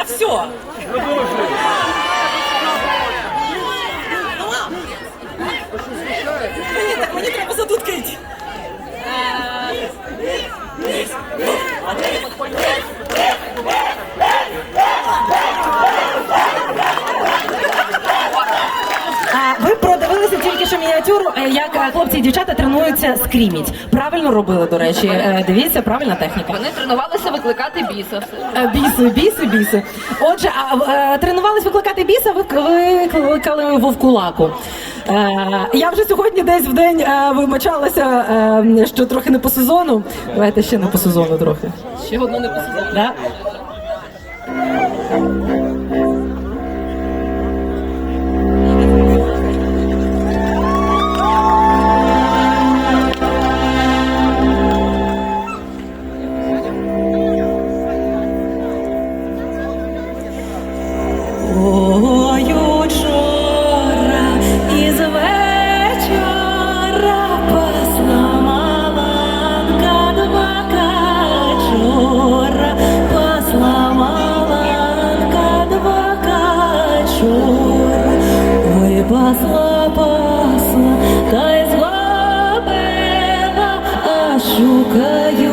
на все. Мені, так, мені треба за дудки йти. А э, де я фігуру, е, як е, хлопці і дівчата тренуються скріміть. Правильно робили, до речі. Е, дивіться, правильна техніка. Вони тренувалися викликати біса. Біси, біси, біси. Отже, а тренувались викликати біса, викликали вовкулаку. Я вже сьогодні десь в день вимачалася, що трохи не по сезону. Давайте ще не по сезону трохи. Ще одну не по сезону. Да? шукаю.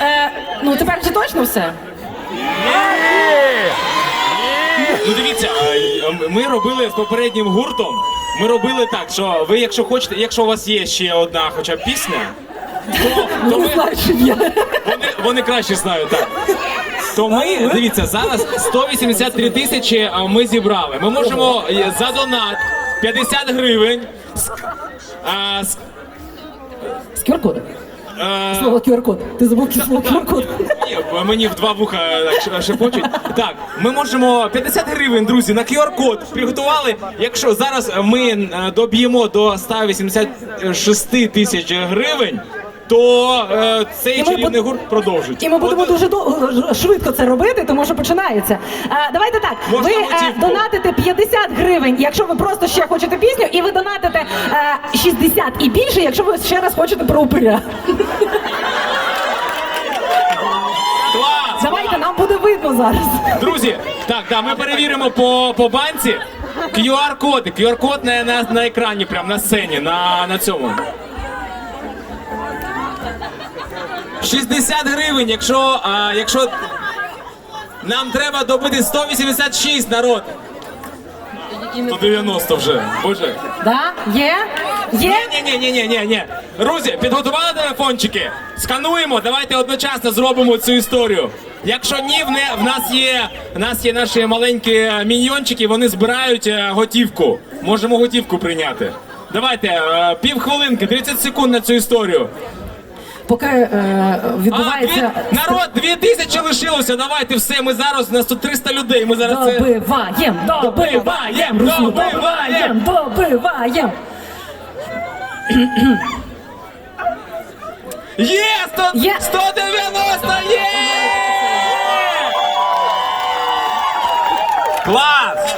Е, ну тепер вже точно все. Ну дивіться, е, ми робили з попереднім гуртом. Ми робили так, що ви, якщо хочете, якщо у вас є ще одна хоча б пісня, то, то ми, що є. вони, вони краще знають, так. То ми, дивіться, зараз 183 тисячі а, ми зібрали. Ми можемо е, за донат 50 гривень. ск- а, ск- З QR-кодом. Е, Слово QR-код. Ти забув слово QR-код. Ні, мені в два вуха так шепочуть. Так, ми можемо 50 гривень, друзі, на QR-код приготували. Якщо зараз ми е, доб'ємо до 186 тисяч гривень, то е, цей І ми чарівний гурт продовжить. І ми будемо От, дуже довго швидко це робити, тому що починається. А, давайте так. Можна ви е, готівку? донатите 50 гривень, якщо ви просто ще хочете пісню, і ви донатите е, 60 і більше, якщо ви ще раз хочете про упиря. Клас! Давайте, нам буде видно зараз. Друзі, так, да, ми перевіримо по, по банці. QR-коди, QR-код на, на, на екрані, прямо на сцені, на, на цьому. 60 гривень, якщо, а, якщо нам треба добити 186 народ. 190 вже, боже. Да? Є? Є? Ні, ні, ні, ні, ні, ні. Друзі, підготували телефончики? Скануємо, давайте одночасно зробимо цю історію. Якщо ні, в, не, в нас є в нас є наші маленькі міньйончики, вони збирають е, готівку. Можемо готівку прийняти. Давайте, е, півхвилинки, 30 секунд на цю історію. Поки е, А, відбувається. дві, народ, дві тисячі лишилося. Давайте все. Ми зараз у нас тут 300 людей. Ми зараз це. Добиваєм, добиваєм, Добиваєм, добиваєм, добиваєм. Є! 100, Є! 190 є! Клас!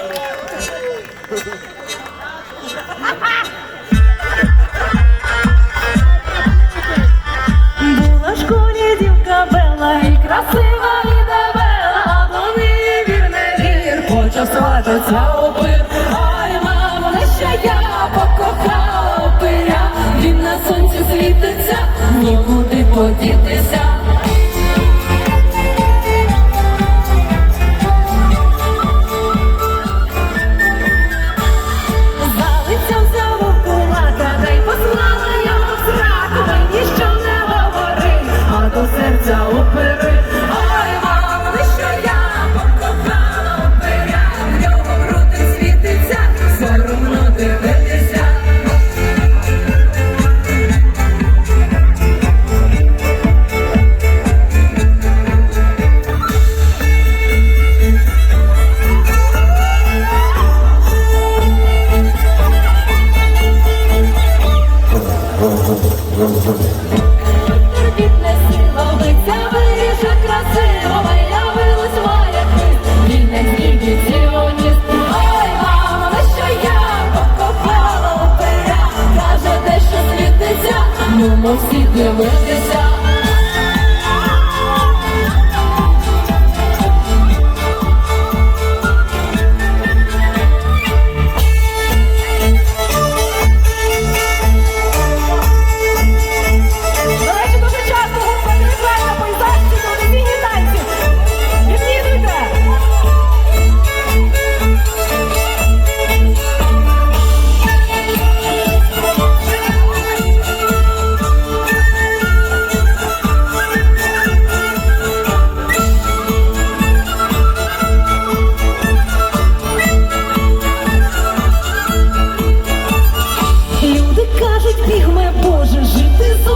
Красива і дебела, а до неї вір не вір, почав свататься опир. Ой, мамо, не ще я покохала опиря, він на сонці світиться, нікуди подітися. дивитися. Просить пігме Боже жити з